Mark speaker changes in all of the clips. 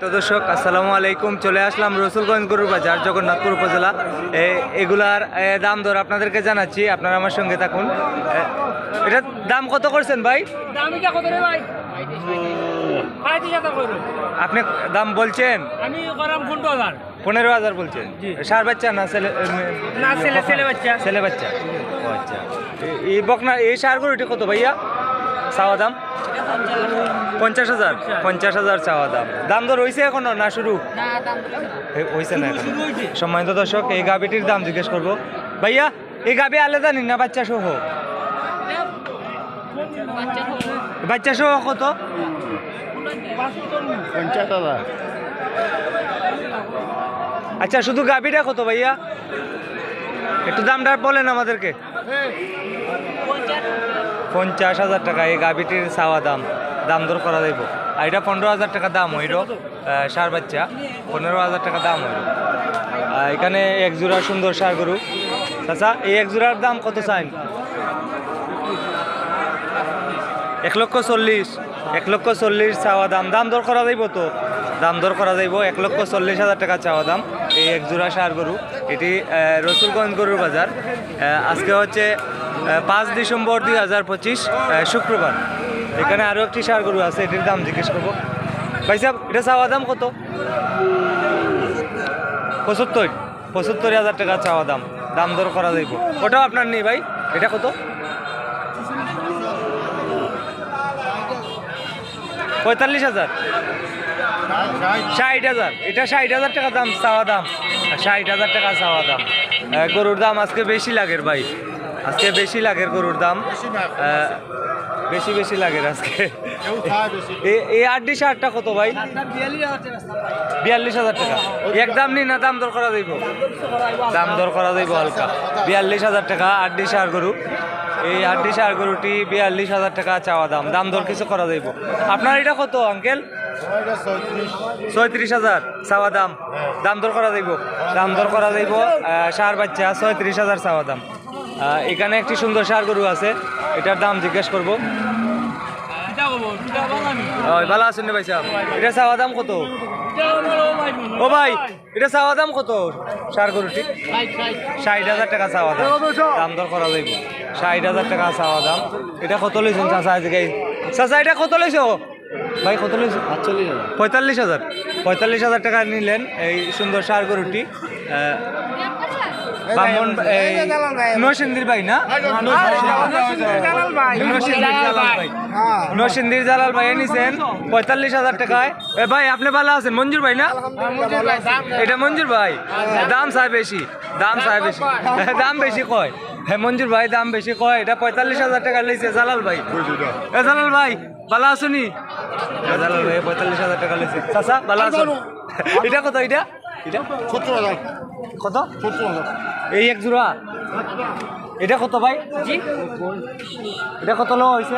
Speaker 1: তো দর্শক আসসালামু আলাইকুম। চলে আসলাম রসুলগঞ্জ গরুর বাজার জগন্নাথপুর উপজেলা। এগুলার দাম দর আপনাদেরকে জানাচ্ছি আপনারা আমার সঙ্গে থাকুন। এ, এটার দাম কত করছেন ভাই? আপনি দাম বলছেন?
Speaker 2: আমি পনেরো হাজার।
Speaker 1: পনেরো হাজার বলছেন। সার বাচ্চা না ছেলে
Speaker 2: না, ছেলে- ছেলে বাচ্চা।
Speaker 1: ছেলে বাচ্চা। আচ্ছা। এই বকনা এই সার গরুটি কত ভাইয়া? চাওয়া দাম? পঞ্চাশ হাজার? পঞ্চাশ হাজার চাওয়া দাম। দাম দর হয়েছে এখনও না শুরু? হয়েছে না। এখন। সম্মানিত দর্শক এই গাবিটির দাম জিজ্ঞেস করব। ভাইয়া এই গাবি আলাদা নিন না বাচ্চা সহ? বাচ্চা সহ কত?
Speaker 3: পঞ্চাশ হাজার।
Speaker 1: আচ্ছা শুধু গাবিটা কত ভাইয়া? একটু দামটা বলেন আমাদেরকে। পঞ্চাশ হাজার টাকা এই গাবিটির চাওয়া দাম। দাম দর করা যাইব। আর এটা পনেরো হাজার টাকা দাম হইল। সার বাচ্চা। পনেরো হাজার টাকা দাম হইল। এখানে এক জোড়া সুন্দর সার গরু। চাচা এই এক জোড়ার দাম কত চাইন? এক লক্ষ চল্লিশ। এক লক্ষ চল্লিশ চাওয়া দাম। দাম দর করা যাইব তো? দাম দর করা যাইব। এক লক্ষ চল্লিশ হাজার টাকা চাওয়া দাম। এই এক জোড়া সার গরু, এটি রসুলগঞ্জ গরুর বাজার। আজকে হচ্ছে পাঁচ ডিসেম্বর দুই হাজার পঁচিশ শুক্রবার। এখানে আরও একটি সার গরু আছে, এটির দাম জিজ্ঞেস করব। ভাই সাহেব, এটা চাওয়া দাম কত? পঁচাত্তর পঁচাত্তর হাজার টাকা চাওয়া দাম দাম দর করা যাইব। ওটাও আপনার নেই ভাই, এটা কত? পঁয়তাল্লিশ হাজার। ষাট হাজার। এটা ষাট হাজার টাকা দাম চাওয়া দাম। ষাট হাজার টাকা চাওয়া দাম। গরুর দাম আজকে বেশি লাগের ভাই। আজকে বেশি লাগের গরুর দাম। বেশি বেশি লাগে আজকে। এই আটটি শার্টটা কত ভাই? বিয়াল্লিশ হাজার টাকা। এক দাম নি না দাম দর করা যাইব। দাম দর করা যাইব হালকা। বিয়াল্লিশ হাজার টাকা আটটি সার গরু। এই আটটি সার গরুটি বিয়াল্লিশ হাজার টাকা চাওয়া দাম। দাম দর কিছু করা যাইব। আপনার এটা কত আঙ্কেল? ছয়ত্রিশ হাজার। চাওয়া দাম। দাম দর করা যাইব। দাম দর করা যাইব সার বাচ্চা, ছয়ত্রিশ হাজার চাওয়া দাম। এখানে একটি সুন্দর সার গরু আছে। এটার দাম জিজ্ঞেস করব। ভালো আছেন ভাই সাহেব? এটা চাওয়া দাম কত? ও ভাই, এটা চাওয়া দাম কত? সার গরুটি? ষাট হাজার টাকা চাওয়া দাম। দাম দর করা যাইব। ষাট হাজার টাকা চাওয়া দাম। এটা কত লইছেন চাচা আজকে? চাচা, এটা কত লইছো? ভাই কত
Speaker 3: আটচল্লিশ হাজার।
Speaker 1: পঁয়তাল্লিশ হাজার। পঁয়তাল্লিশ হাজার টাকা নিলেন এই সুন্দর সার গরুটি। ভাই না? জালাল ভাই নরসিংদীর জালাল ভাই। নিছেন পঁয়তাল্লিশ হাজার টাকায়। এ ভাই আপনি ভালো আছেন? মঞ্জুর ভাই না? এটা মঞ্জুর ভাই? দাম চাই বেশি দাম চাই বেশি। দাম বেশি কয়? হ্যাঁ মঞ্জুর ভাই দাম বেশি কয়? এটা পঁয়তাল্লিশ হাজার টাকা লইছে জালাল ভাই। এ জালাল ভাই ভালো আছুনি এ জালাল ভাই পঁয়তাল্লিশ হাজার টাকা লইছে। চাচা ভালো আছো এটা কত এটা? এটা?
Speaker 3: সত্তর হাজার।
Speaker 1: কত?
Speaker 3: সত্তর হাজার।
Speaker 1: এই এক জোড়া। এটা কত ভাই? জি। এটা কত লো হয়েছে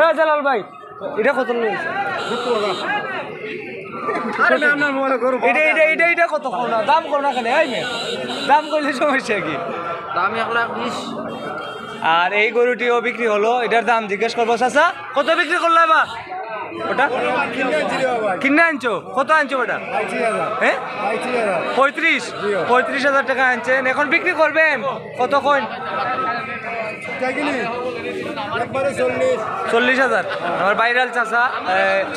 Speaker 1: এ জালাল ভাই এটা কত এটা এটা এটা এটা কত কো না? দাম করো না খালি এই দাম করলে সমস্যা কি?
Speaker 2: দাম এক লাখ বিশ।
Speaker 1: আর এই গরুটিও বিক্রি হলো এটার দাম জিজ্ঞেস করব চাচা। কত বিক্রি করল এবার? ওটা? কিনে আনছো? কত আনছো ওটা? হ্যাঁ? পঁয়ত্রিশ। পঁয়ত্রিশ হাজার টাকা আনছেন। এখন বিক্রি করবেন? কত কইন? চল্লিশ। হাজার। আমার বাইরাল চাষা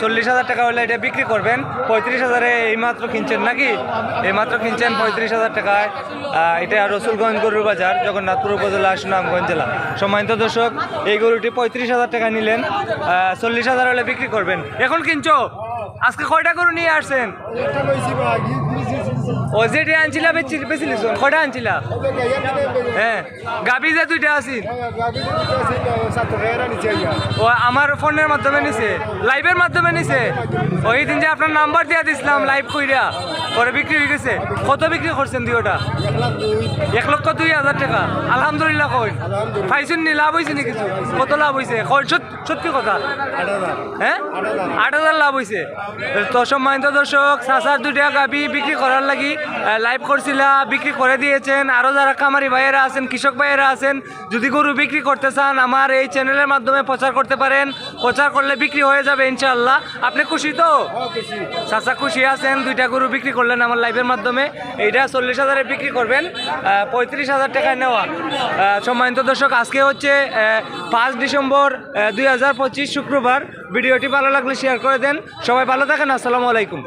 Speaker 1: চল্লিশ হাজার টাকা হলে এটা বিক্রি করবেন। পঁয়ত্রিশ হাজারে এইমাত্র কিনছেন নাকি? এইমাত্র কিনছেন পঁয়ত্রিশ হাজার টাকায়। এটা রসুলগঞ্জ গরুর বাজার, জগন্নাথপুর উপজেলা, সুনামগঞ্জ জেলা। সম্মানিত দর্শক, এই গরুটি পঁয়ত্রিশ হাজার টাকা নিলেন। চল্লিশ হাজার হলে বিক্রি করবেন। এখন কিনছো? আজকে কয়টা গরু নিয়ে আসছেন? ও যেটা আনছিলা বেচি বেচিলিস কয়টা আনছিলা? হ্যাঁ। গাবি যে দুইটা আছিল ও আমার ফোনের মাধ্যমে নিছে? লাইভের মাধ্যমে নিছে? ওই দিন যে আপনার নাম্বার দিয়ে দিছিলাম লাইভ কইরা পরে বিক্রি হয়ে গেছে। কত বিক্রি করছেন দুইটা এক লক্ষ দুই হাজার টাকা। আলহামদুলিল্লাহ কই পাইছেন নি? লাভ হয়েছে নি কিছু? কত লাভ হয়েছে সত- সত্যি কথা? হ্যাঁ আট হাজার। লাভ হয়েছে তো সম্মানিত দর্শক সাসার দুটা গাবি বিক্রি করার লাগি লাইভ করছিলা বিক্রি করে দিয়েছেন। আরও যারা কামারি ভাইয়েরা আছেন কৃষক ভাইয়েরা আছেন যদি গরু বিক্রি করতে চান আমার এই চ্যানেলের মাধ্যমে প্রচার করতে পারেন। প্রচার করলে বিক্রি হয়ে যাবে ইনশাল্লাহ আপনি খুশি তো? চাচা খুশি আছেন দুইটা গরু বিক্রি করলেন আমার লাইভের মাধ্যমে। এইটা চল্লিশ হাজারে বিক্রি করবেন পঁয়ত্রিশ হাজার টাকায় নেওয়া। সম্মানিত দর্শক আজকে হচ্ছে পাঁচ ডিসেম্বর দুই হাজার পঁচিশ শুক্রবার। ভিডিওটি ভালো লাগলে শেয়ার করে দেন। সবাই ভালো থাকেন আসসালামু আলাইকুম।